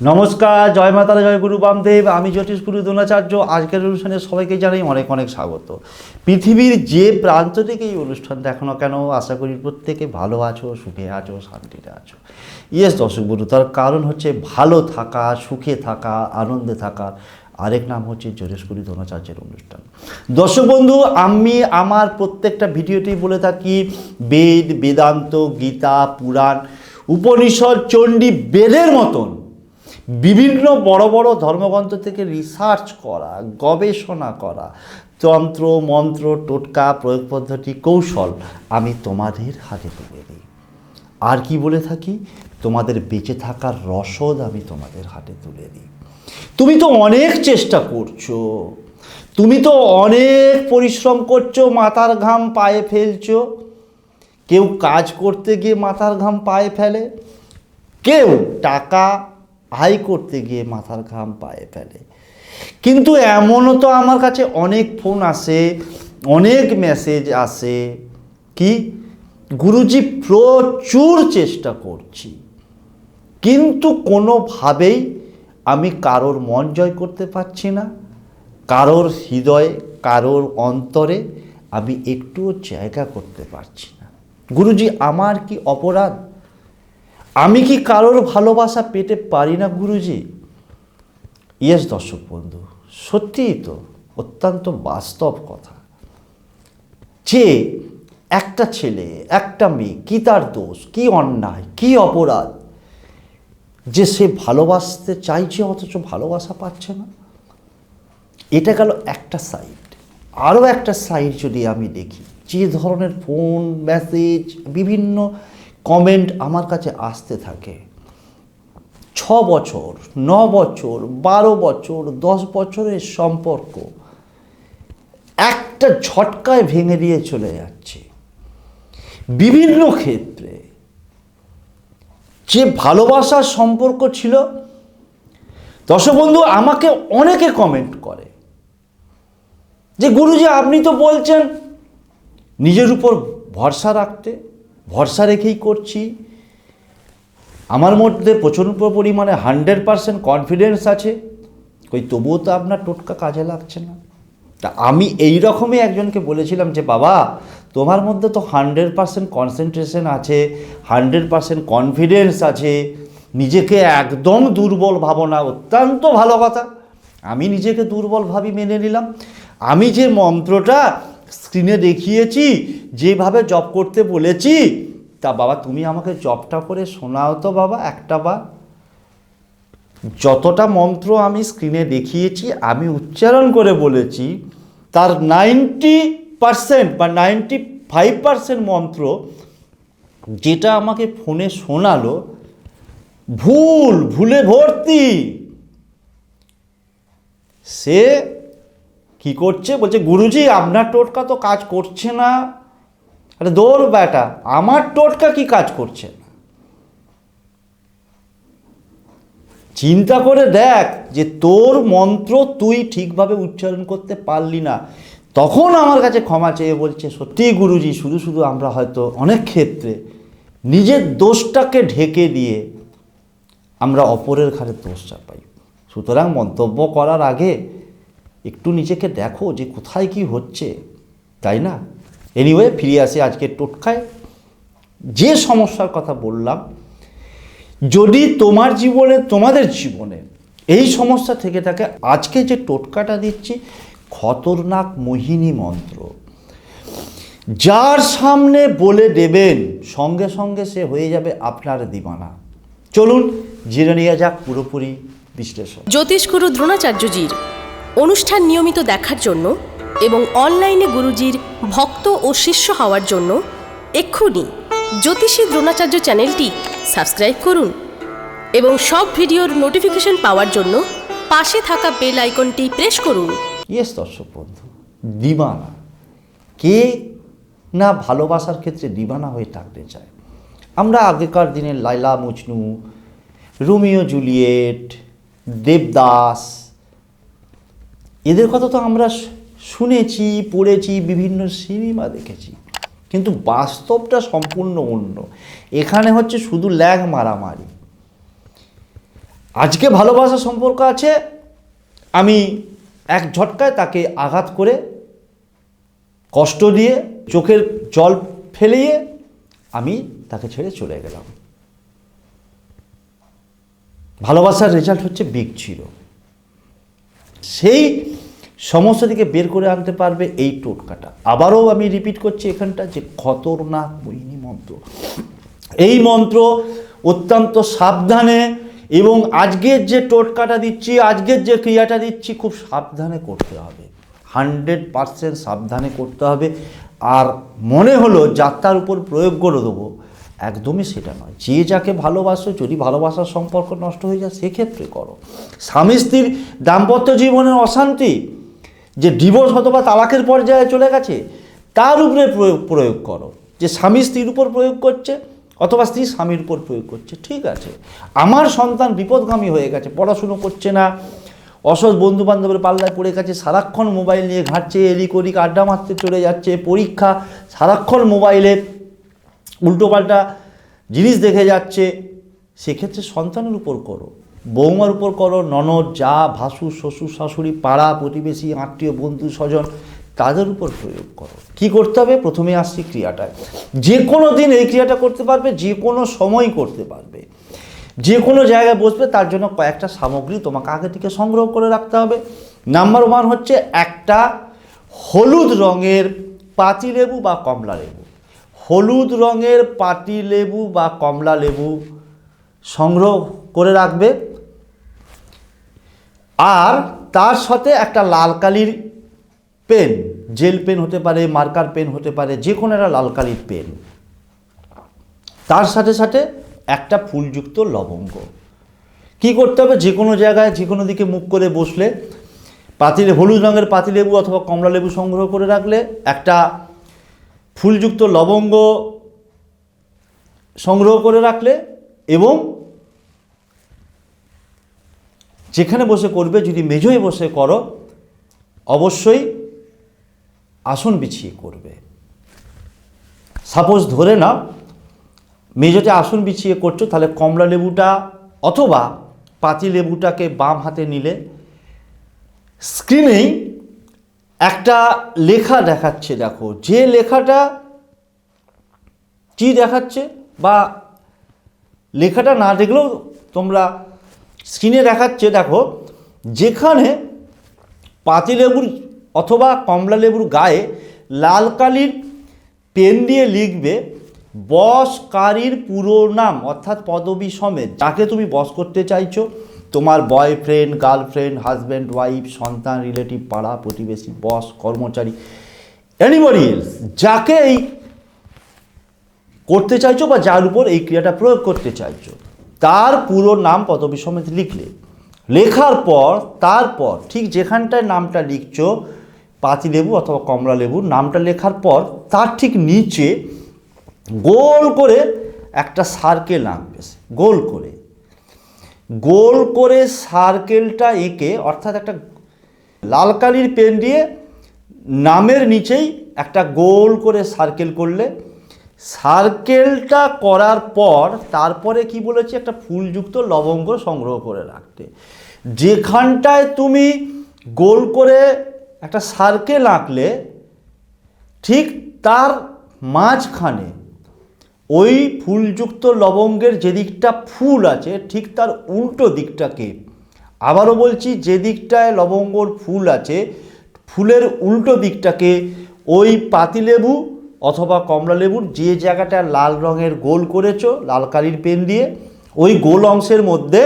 নমস্কার, জয় মাতারা জয় গুরু বামদেব। আমি জ্যোতিষ গুরু দ্রোণাচার্য। আজকের অনুষ্ঠানে সবাইকে জানাই অনেক অনেক স্বাগত। পৃথিবীর যে প্রান্ত থেকে এই অনুষ্ঠান দেখো না কেন, আশা করি প্রত্যেকে ভালো আছো, সুখে আছো, শান্তিতে আছো। ইয়েস দর্শক গুরু তার কারণ হচ্ছে ভালো থাকা, সুখে থাকা, আনন্দে থাকা। আরেক নাম হচ্ছে জ্যোতিষগুরু দ্রোণাচার্যের অনুষ্ঠান। দর্শক বন্ধু, আমি আমার প্রত্যেকটা ভিডিওতেই বলে থাকি, বেদ, বেদান্ত, গীতা, পুরাণ, উপনিষদ, চণ্ডী, বেদের মতন বিভিন্ন বড় বড় ধর্মগ্রন্থ থেকে রিসার্চ করা, গবেষণা করা তন্ত্র মন্ত্র, টোটকা প্রয়োগ পদ্ধতি কৌশল আমি তোমাদের হাতে তুলে দিই। আর কি বলে থাকি? তোমাদের বেঁচে থাকার রসদ আমি তোমাদের হাতে তুলে দিই। তুমি তো অনেক চেষ্টা করছ, তুমি তো অনেক পরিশ্রম করছ, মাথার ঘাম পায়ে ফেলছো। কেউ কাজ করতে গিয়ে মাথার ঘাম পায়ে ফেলে, কেউ টাকা আয় করতে গিয়ে মাথার ঘাম পায়ে ফেলে। কিন্তু এমনও তো আমার কাছে অনেক ফোন আসে, অনেক মেসেজ আসে কি, গুরুজি, প্রচুর চেষ্টা করছি। কিন্তু কোনোভাবেই আমি কারোর মন জয় করতে পারছি না। কারোর হৃদয়ে, কারোর অন্তরে আমি একটুও জায়গা করতে পারছি না। গুরুজি, আমার কি অপরাধ? আমি কি কারোর ভালোবাসা পেতে পারি না, গুরুজি? ইয়েস দর্শক বন্ধু, সত্যিই তো অত্যন্ত বাস্তব কথা। যে একটা ছেলে, একটা মেয়ে, কি তার দোষ, কি অন্যায়, কি অপরাধ, যে সে ভালোবাসতে চাইছে অথচ ভালোবাসা পাচ্ছে না? এটা গেল একটা সাইড আরও একটা সাইড যদি আমি দেখি, যে ধরনের ফোন মেসেজ বিভিন্ন কমেন্ট আমার কাছে আসতে থাকে। ছ বছর, ন বছর, বারো বছর, দশ বছরের সম্পর্ক একটা ঝটকায় ভেঙে দিয়ে চলে যাচ্ছে। বিভিন্ন ক্ষেত্রে যে ভালোবাসার সম্পর্ক ছিল, দর্শকবন্ধু আমাকে অনেকে কমেন্ট করে। যে, গুরুজি, আপনি তো বলছেন নিজের উপর ভরসা রাখতে ভরসা রেখেই করছি। আমার মধ্যে প্রচণ্ড পরিমাণে হান্ড্রেড পারসেন্ট কনফিডেন্স আছে। ওই তবুও তো আপনার টোটকা কাজে লাগছে না। তা আমি এই রকমই একজনকে বলেছিলাম যে, বাবা, তোমার মধ্যে তো হান্ড্রেড পারসেন্ট কনসেন্ট্রেশন আছে, হান্ড্রেড পারসেন্ট কনফিডেন্স আছে। নিজেকে একদম দুর্বল ভাবো না অত্যন্ত ভালো কথা। আমি নিজেকে দুর্বল ভাবি মেনে নিলাম। আমি যে মন্ত্রটা স্ক্রিনে দেখিয়েছি, যেভাবে জব করতে বলেছি। তা বাবা, তুমি আমাকে জবটা করে শোনাও তো বাবা একটা বা যতটা মন্ত্র আমি স্ক্রিনে দেখিয়েছি, আমি উচ্চারণ করে বলেছি, তার নাইনটি পারসেন্ট বা নাইনটি ফাইভ পারসেন্ট মন্ত্র যেটা আমাকে ফোনে শোনালো, ভুল, ভুলে ভর্তি। সে কি করছে? বলছে, গুরুজি, আপনার টোটকা তো কাজ করছে না। আরে দৌড় বেটা, আমার টোটকা কি কাজ করছে? না চিন্তা করে দেখ যে তোর মন্ত্র তুই ঠিকভাবে উচ্চারণ করতে পারলি না। তখন আমার কাছে ক্ষমা চেয়ে বলছে, সত্যিই গুরুজি, শুধু শুধু আমরা হয়তো অনেক ক্ষেত্রে নিজের দোষটাকে ঢেকে দিয়ে আমরা অপরের ঘাড়ে দোষ চাপাই। সুতরাং মন্তব্য করার আগে একটু নিজেকে দেখো যে কোথায় কি হচ্ছে, তাই না? এনিওয়ে ফিরে আসি আজকের টোটকায়। যে সমস্যার কথা বললাম, যদি তোমার জীবনে, তোমাদের জীবনে এই সমস্যা থেকে থাকে, আজকে যে টোটকাটা দিচ্ছি, খতরনাক মোহিনী মন্ত্র। যার সামনে বলে দেবেন, সঙ্গে সঙ্গে সে হয়ে যাবে আপনার দিবানা। চলুন, জেনে নেওয়া যাক পুরোপুরি বিশ্লেষণ। জ্যোতিষগুরু দ্রোণাচার্যজির অনুষ্ঠান নিয়মিত দেখার জন্য এবং অনলাইনে গুরুজির ভক্ত ও শিষ্য হওয়ার জন্য এক্ষুনি জ্যোতিষী দ্রোণাচার্য চ্যানেলটি সাবস্ক্রাইব করুন এবং সব ভিডিওর নোটিফিকেশন পাওয়ার জন্য পাশে থাকা বেল আইকনটি প্রেস করুন। ইয়েস দর্শক বন্ধু, দিবানা। কে না ভালোবাসার ক্ষেত্রে দিবানা হয়ে থাকতে চায়? আমরা আগেকার দিনের লাইলা মজনু রোমিও জুলিয়েট, দেবদাস এদের কথা তো আমরা শুনেছি, পড়েছি, বিভিন্ন সিনেমা দেখেছি। কিন্তু বাস্তবটা সম্পূর্ণ অন্য। এখানে হচ্ছে শুধু ল্যাগ মারামারি। আজকে ভালোবাসা সম্পর্ক আছে, আমি এক ঝটকায় তাকে আঘাত করে কষ্ট দিয়ে চোখের জল ফেলিয়ে আমি তাকে ছেড়ে চলে গেলাম। ভালোবাসার রেজাল্ট হচ্ছে বিগ ছিল সেই সমস্যা থেকে বের করে আনতে পারবে এই টোটকাটা। আবারও আমি রিপিট করছি এখানটা যে খতরনাক বইনি মন্ত্র। এই মন্ত্র অত্যন্ত সাবধানে এবং আজকের যে টোটকাটা দিচ্ছি, আজকের যে ক্রিয়াটা দিচ্ছি, খুব সাবধানে করতে হবে। হান্ড্রেড পারসেন্ট সাবধানে করতে হবে। আর মনে হলো যাত্রার উপর প্রয়োগ করে দেবো। একদমই সেটা নয়। যে যাকে ভালোবাসো, যদি ভালোবাসার সম্পর্ক নষ্ট হয়ে যায়, সেক্ষেত্রে করো। স্বামী স্ত্রীর দাম্পত্য জীবনের অশান্তি, যে ডিভোর্স অথবা তালাকের পর্যায়ে চলে গেছে, তার উপরে প্রয়োগ প্রয়োগ করো। যে স্বামী স্ত্রীর উপর প্রয়োগ করছে, অথবা স্ত্রী স্বামীর উপর প্রয়োগ করছে, ঠিক আছে। আমার সন্তান বিপদগামী হয়ে গেছে, পড়াশুনো করছে না, অসৎ বন্ধু বান্ধবের পাল্লায় পড়ে গেছে, সারাক্ষণ মোবাইল নিয়ে ঘাঁটছে এলিক ওদিক আড্ডা মারতে চলে যাচ্ছে, পরীক্ষা, সারাক্ষণ মোবাইলে উল্টোপাল্টা জিনিস দেখে যাচ্ছে, সেক্ষেত্রে সন্তানের উপর করো। বৌমার উপর করো, ননদ, যা, ভাসুর, শ্বশুর, শাশুড়ি, পাড়া, প্রতিবেশী, আত্মীয়, বন্ধু, স্বজন, তাদের উপর প্রয়োগ করো। কি করতে হবে? প্রথমে আসছি ক্রিয়াটায় যে কোনো দিন এই ক্রিয়াটা করতে পারবে, যে কোনো সময় করতে পারবে। যে কোনো জায়গায় বসবে, তার জন্য কয়েকটা সামগ্রী তোমাকে আগে থেকে সংগ্রহ করে রাখতে হবে। নাম্বার ওয়ান হচ্ছে একটা হলুদ রঙের পাতিলেবু বা কমলা লেবু। হলুদ রঙের পাতি লেবু বা কমলা লেবু সংগ্রহ করে রাখবে। আর তার সাথে একটা লাল কালির পেন, জেল পেন হতে পারে, মার্কার পেন হতে পারে যে কোনো একটা লাল কালির পেন। তার সাথে সাথে একটা ফুলযুক্ত লবঙ্গ। কি করতে হবে? যে কোনো জায়গায় যে কোনো দিকে মুখ করে বসলে পাতিলে হলুদ রঙের পাতিলেবু অথবা কমলা লেবু সংগ্রহ করে রাখলে একটা ফুলযুক্ত লবঙ্গ সংগ্রহ করে রাখলে এবং যেখানে বসে করবে, যদি মেঝোয় বসে করো, অবশ্যই আসন বিছিয়ে করবে। সাপোজ ধরে নাও, মেঝোতে আসন বিছিয়ে করছ, তাহলে কমলা লেবুটা অথবা পাতি লেবুটাকে বাম হাতে নিলে স্ক্রিনেই একটা লেখা দেখাচ্ছে, দেখো। যে লেখাটা কি দেখাচ্ছে বা লেখাটা না দেখলেও তোমরা স্ক্রিনে দেখাচ্ছে, দেখো, যেখানে পাতিলেবুর অথবা কমলা লেবুর গায়ে লাল কালির পেন দিয়ে লিখবে বসকারীর পুরো নাম, অর্থাৎ পদবী সমেত, যাকে তুমি বস করতে চাইছো। তোমার বয়ফ্রেন্ড গার্লফ্রেন্ড হাজব্যান্ড ওয়াইফ সন্তান রিলেটিভ পাড়া, প্রতিবেশী বস কর্মচারী এনিবডি এলস যাকে এই করতে চাইছো বা যার উপর এই ক্রিয়াটা প্রয়োগ করতে চাইছো, তার পুরো নাম পদবী সমেত লিখলে। লেখার পর, তারপর, ঠিক যেখানটায় নামটা লিখছো, পাতিলেবু অথবা কমলা লেবু নামটা লেখার পর, তার ঠিক নিচে গোল করে একটা সার্কেল আঁকবে গোল করে। গোল করে সার্কেলটা এঁকে, অর্থাৎ একটা লাল কালির পেন দিয়ে নামের নিচেই একটা গোল করে সার্কেল করলে, সার্কেলটা করার পর তারপরে কি বলেছি, একটা ফুলযুক্ত লবঙ্গ সংগ্রহ করে রাখতে। যেখানটায় তুমি গোল করে একটা সার্কেল আঁকলে, ঠিক তার মাঝখানে ওই ফুলযুক্ত লবঙ্গের যে দিকটা ফুল আছে, ঠিক তার উল্টো দিকটাকে। আবারও বলছি, যে দিকটায় লবঙ্গর ফুল আছে, ফুলের উল্টো দিকটাকে ওই পাতিলেবু অথবা কমলা লেবুর যে জায়গাটা লাল রঙের গোল করেছ, লাল কালির পেন দিয়ে, ওই গোল অংশের মধ্যে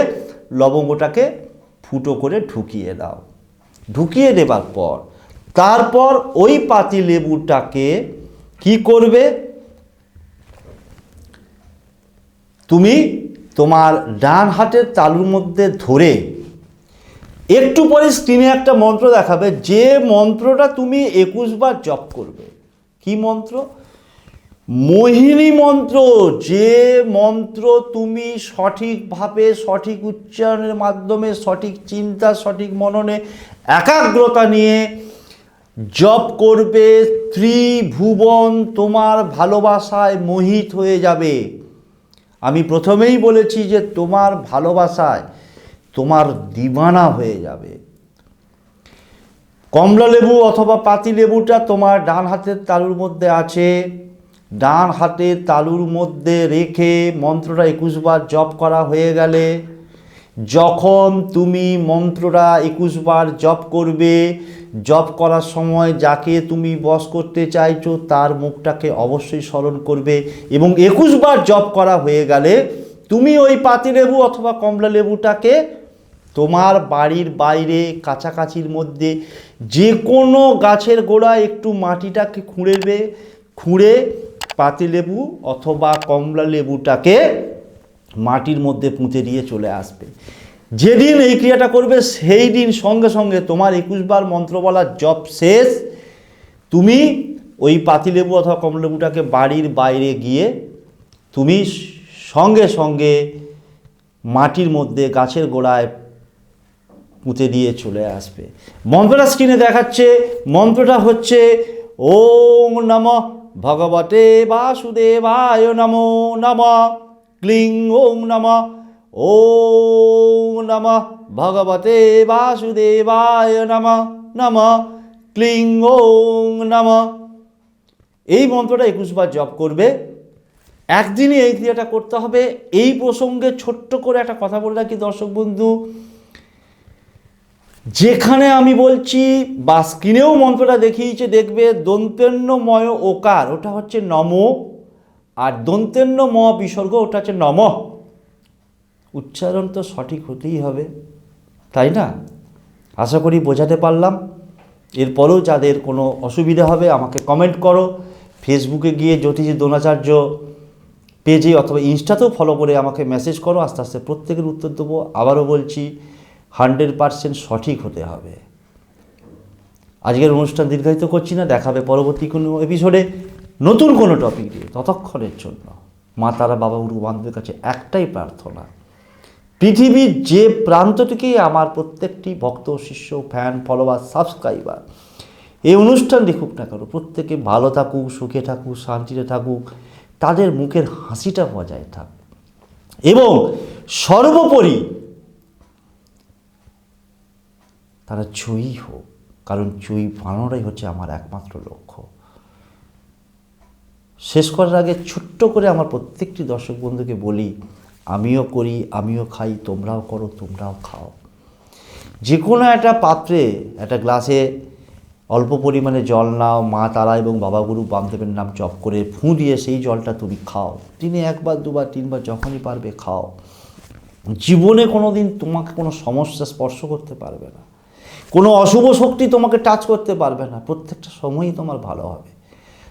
লবঙ্গটাকে ফুটো করে ঢুকিয়ে দাও। ঢুকিয়ে দেবার পর, তারপর ওই পাতি লেবুটাকে কি করবে? তুমি তোমার ডান হাতের তালুর মধ্যে ধরে একটু পরে স্ক্রিনে একটা মন্ত্র দেখাবে। যে মন্ত্রটা তুমি একুশ বার জপ করবে। কি মন্ত্র? মোহিনী মন্ত্র। যে মন্ত্র তুমি সঠিকভাবে সঠিক উচ্চারণের মাধ্যমে, সঠিক চিন্তা, সঠিক মননে একাগ্রতা নিয়ে জপ করবে। ত্রিভুবন তোমার ভালোবাসায় মোহিত হয়ে যাবে। আমি প্রথমেই বলেছি যে তোমার ভালোবাসায় তোমার দিবানা হয়ে যাবে। কমলা লেবু অথবা পাতি লেবুটা তোমার ডান হাতের তালুর মধ্যে আছে। ডান হাতের তালুর মধ্যে রেখে মন্ত্রটা একুশ বার জপ করা হয়ে গেলে, যখন তুমি মন্ত্রটা একুশ বার জপ করবে জপ করার সময় যাকে তুমি বস করতে চাইছো, তার মুখটাকে অবশ্যই স্মরণ করবে এবং একুশ বার জপ করা হয়ে গেলে তুমি ওই পাতিলেবু অথবা কমলা লেবুটাকে তোমার বাড়ির বাইরে, কাছাকাছির মধ্যে যে কোনো গাছের গোড়ায় একটু মাটিটাকে খুঁড়েবে খুঁড়ে পাতিলেবু অথবা কমলা লেবুটাকে মাটির মধ্যে পুঁতে দিয়ে চলে আসবে। যেদিন এই ক্রিয়াটা করবে, সেই দিন সঙ্গে সঙ্গে তোমার একুশ বার মন্ত্র বলার জপ শেষ। তুমি ওই পাতিলেবু অথবা কমলেবুটাকে বাড়ির বাইরে গিয়ে তুমি সঙ্গে সঙ্গে মাটির মধ্যে গাছের গোড়ায় পুঁতে দিয়ে চলে আসবে। মন্ত্রটা স্ক্রিনে দেখাচ্ছে। মন্ত্রটা হচ্ছে, ওম নম ভগবতে বাসুদেবায় নমো নম, ক্লিং ওম নম ওম নম ভগবতে বাসুদেবায় নম নম ক্লিং ওম নম। এই মন্ত্রটা একুশবার জপ করবে। একদিনই এই ক্রিয়াটা করতে হবে। এই প্রসঙ্গে ছোট্ট করে একটা কথা বলে রাখি দর্শক বন্ধু। যেখানে আমি বলছি বা স্ক্রিনেও মন্ত্রটা দেখিয়েছে, দেখবে দন্তেন্নময় ওকার, ওটা হচ্ছে নম, আর দন্তেন্ন ম বিসর্গ, ওটা হচ্ছে নম। উচ্চারণ তো সঠিক হতেই হবে, তাই না? আশা করি বোঝাতে পারলাম। এরপরেও যাদের কোনো অসুবিধা হবে, আমাকে কমেন্ট করো। ফেসবুকে গিয়ে জ্যোতিষী দ্রোণাচার্য পেজে অথবা ইনস্টাতেও ফলো করে আমাকে মেসেজ করো। আস্তে আস্তে প্রত্যেকের উত্তর দেবো। আবারও বলছি হান্ড্রেড পারসেন্ট সঠিক হতে হবে। আজকের অনুষ্ঠান দীর্ঘায়িত করছি না, দেখাবে পরবর্তী কোনো এপিসোডে নতুন কোনো টপিক নিয়ে। ততক্ষণের জন্য মা তারা বাবা গুরু বান্ধবের কাছে একটাই প্রার্থনা পৃথিবীর যে প্রান্ত থেকেই আমার প্রত্যেকটি ভক্ত, শিষ্য ফ্যান ফলোয়ার সাবস্ক্রাইবার এই অনুষ্ঠান দেখুক না কেন, প্রত্যেকে ভালো থাকুক, সুখে থাকুক, শান্তিতে থাকুক, তাদের মুখের হাসিটা বজায় থাক। এবং সর্বোপরি তারা জয়ী হোক, কারণ জয়ী বানানোটাই হচ্ছে আমার একমাত্র লক্ষ্য। শেষ করার আগে ছোট্ট করে আমার প্রত্যেকটি দর্শক বন্ধুকে বলি আমিও করি, আমিও খাই, তোমরাও করো, তোমরাও খাও। যে কোনো একটা পাত্রে, একটা গ্লাসে অল্প পরিমাণে জল নাও, মা তারা এবং বাবা গুরু বামদেবের নাম জপ করে ফুঁ দিয়ে সেই জলটা তুমি খাও। তিনি একবার, দুবার, তিনবার যখনই পারবে খাও। জীবনে কোনো দিন তোমাকে কোনো সমস্যা স্পর্শ করতে পারবে না। কোনো অশুভ শক্তি তোমাকে টাচ করতে পারবে না। প্রত্যেকটা সময়ই তোমার ভালো হবে।